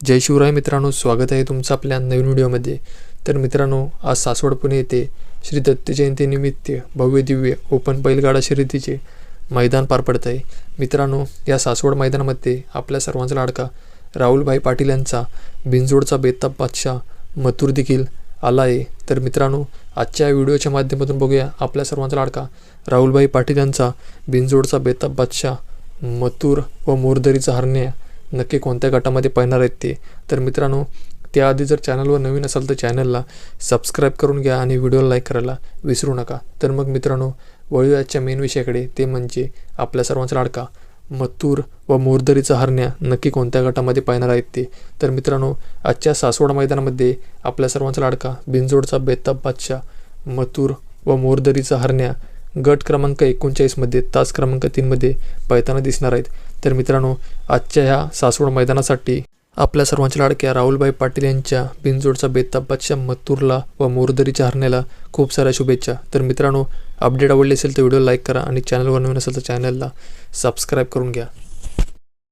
जय शिवराय मित्रांनो स्वागत आहे तुमचं आपल्या नवीन व्हिडिओमध्ये. तर मित्रांनो आज सासवड पुणे येथे श्री दत्त जयंतीनिमित्त भव्य दिव्य ओपन बैलगाडा शर्यतीचे मैदान पार पडत आहे. मित्रांनो या सासवड मैदानामध्ये आपल्या सर्वांचा लाडका राहुलभाई पाटील यांचा बिनजोडचा बेताब बादशाह मथुर देखील आला आहे. तर मित्रांनो आजच्या व्हिडिओच्या माध्यमातून बघूया आपल्या सर्वांचा लाडका राहुलभाई पाटील यांचा बिनजोडचा बेताब बादशाह मथुर व मोरदरीचा हरण्या नक्की कोणत्या गटामध्ये पळणार आहेत ते. तर मित्रांनो त्याआधी जर चॅनलवर नवीन असाल तर चॅनलला सबस्क्राईब करून घ्या आणि व्हिडिओला लाईक करायला विसरू नका. तर मग मित्रांनो वळूया आजच्या मेन विषयाकडे. ते म्हणजे आपल्या सर्वांचा लाडका मथुर व मोरदरीचा हरण्या नक्की कोणत्या गटामध्ये पाहणार आहेत ते. तर मित्रांनो आजच्या सासवड मैदानामध्ये आपल्या सर्वांचा लाडका बिनजोडचा बेताब बादशाह मथूर व मोरदरीचा हरण्या गट क्रमांक एकोणचाळीसमध्ये तास क्रमांक तीनमध्ये पळताना दिसणार आहेत. तर मित्रांनो आजच्या ह्या सासवड मैदानासाठी आपल्या सर्वांच्या लाडक्या राहुलभाई पाटील यांच्या बिनजोडचा बेताब बादशाह मथुरला व मोरदरीच्या हरण्याला खूप साऱ्या शुभेच्छा. तर मित्रांनो अपडेट आवडली असेल तर व्हिडिओ लाईक करा आणि चॅनलवर नवीन असेल तर चॅनलला सबस्क्राईब करून घ्या.